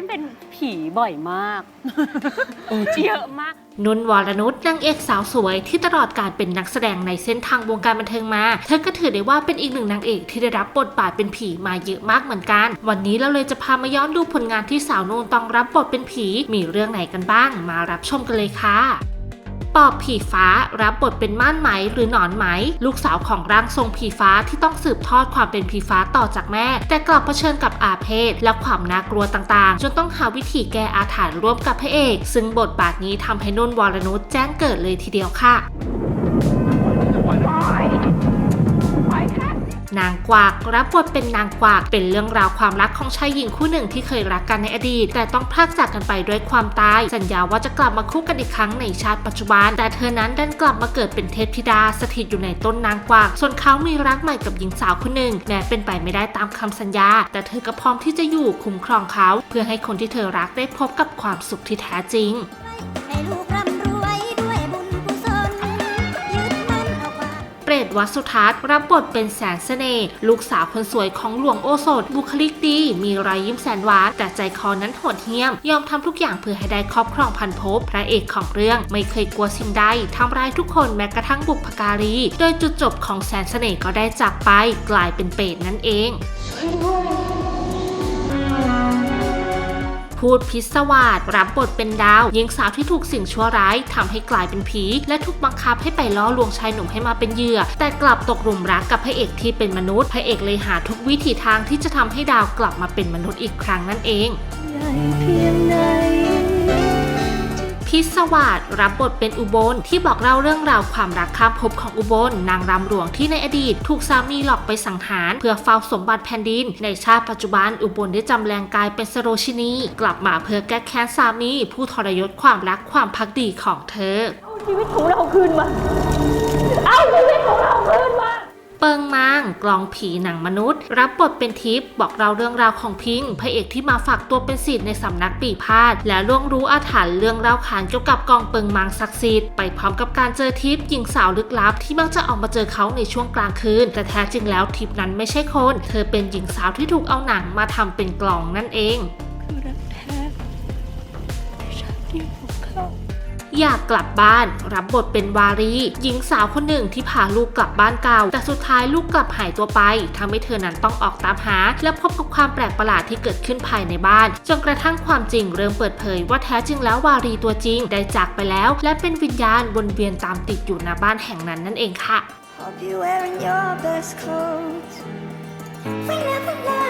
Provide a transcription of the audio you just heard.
ล่นเป็นผีบ่อยมาก เยอะมาก นุ่นวรนุชนางเอกสาวสวยที่ตลอดการเป็นนักแสดงในเส้นทางวงการบันเทิงมา เธอก็ถือได้ว่าเป็นอีกหนึ่งนางเอกที่ได้รับบทบาทเป็นผีมาเยอะมากเหมือนกัน วันนี้เราเลยจะพามาย้อนดูผลงานที่สาวนุ่นต้องรับบทเป็นผี มีเรื่องไหนกันบ้าง มารับชมกันเลยค่ะ ปอบผีฟ้ารับบทเป็นม่านไหมหรือหนอนไหม ลูกสาวของร่างทรงผีฟ้าที่ต้องสืบทอดความเป็นผีฟ้าต่อจากแม่ แต่กลับเผชิญกับอาเพศ และความน่ากลัวต่างๆ จนต้องหาวิธีแก้อาถรรพ์ร่วมกับพระเอก ซึ่งบทบาทนี้ทำให้นุ่นวรนุชแจ้งเกิดเลยทีเดียวค่ะ นางกวากรับบทเป็นนางกวากเป็นเรื่องราวความรักของชายหญิงคู่หนึ่งที่เคยรักกันในอดีต แต่ต้องพรากจากกันไปด้วยความตาย สัญญาว่าจะกลับมาคู่กันอีกครั้งในชาติปัจจุบัน แต่เธอนั้นดันกลับมาเกิดเป็นเทพธิดาสถิตอยู่ในต้นนางกวากส่วนเขามีรักใหม่กับหญิงสาวคนหนึ่งแม้เป็นไปไม่ได้ตามคำสัญญา แต่เธอก็พร้อมที่จะอยู่คุ้มครองเขา เพื่อให้คนที่เธอรักได้พบกับความสุขที่แท้จริง รตวัดสุทัศน์รับบทเป็นแสนเสน่ห์ลูกสาวคนสวยของหลวงโอสถ บุคลิกดี มีรอยยิ้มแสนหวานแต่ใจคอนั้นโหดเหี้ยม ยอมทำทุกอย่างเพื่อให้ได้ครอบครองพันภพพระเอกของเรื่องไม่เคยกลัวสิ่งใดทำร้ายทุกคนแม้กระทั่งบุพการี โดยจุดจบของแสนเสน่ห์ก็ได้จากไปกลายเป็นเปรตนั่นเอง พูดพิศวาสรับบทเป็นดาวหญิงสาวที่ถูกสิ่งชั่วร้ายทำให้กลายเป็นผี และถูกบังคับให้ไปล่อลวงชายหนุ่มให้มาเป็นเหยื่อ แต่กลับตกหลุมรักกับพระเอกที่เป็นมนุษย์ พระเอกเลยหาทุกวิถีทางที่จะทำให้ดาวกลับมาเป็นมนุษย์อีกครั้งนั่นเองใหญ่เพียงไหน พิศวาสรับบทเป็นอุบลที่บอกเล่าเรื่องราวความรักข้ามภพของอุบลนางรำหลวงที่ในอดีต ถูกสามีหลอกไปสังหาร เพื่อเฝ้าสมบัติแผ่นดิน ในชาติปัจจุบันอุบลได้จำแรงกายเป็นสโรชินี กลับมาเพื่อแก้แค้นสามีผู้ทรยศความรักความพักดีของเธอ ชีวิตของเราคืนมา เอาชีวิตของเราคืนมา เปิงมาง กลองผีหนังมนุษย์ รับบทเป็นทิพย์บอกเราเรื่องราวของพิงค์พระเอกที่มาฝากตัวเป็นศิษย์ในสำนักปีพาดและล่วงรู้อาถรรพ์เรื่องเล่าขานเกี่ยวกับกองเปิงมางศักดิ์สิทธิ์ไปพร้อมกับการเจอทิพย์หญิงสาวลึกลับที่มักจะออกมาเจอเขาในช่วงกลางคืน แต่แท้จริงแล้วทิพย์นั้นไม่ใช่คน เธอเป็นหญิงสาวที่ถูกเอาหนังมาทำเป็นกลองนั่นเองคือรักแท้ในชาตินี้ของเขา อยากกลับบ้าน รับบทเป็นวารี หญิงสาวคนหนึ่งที่พาลูกกลับบ้านเก่า แต่สุดท้ายลูกกลับหายตัวไปทำให้เธอนั้นต้องออกตามหา และพบกับความแปลกประหลาดที่เกิดขึ้นภายในบ้าน จนกระทั่งความจริงเริ่มเปิดเผย ว่าแท้จริงแล้ววารีตัวจริงได้จากไปแล้ว และเป็นวิญญาณวนเวียนตามติดอยู่ณบ้านแห่งนั้นนั่นเองค่ะ Hope you're wearing your best clothes. We never lie.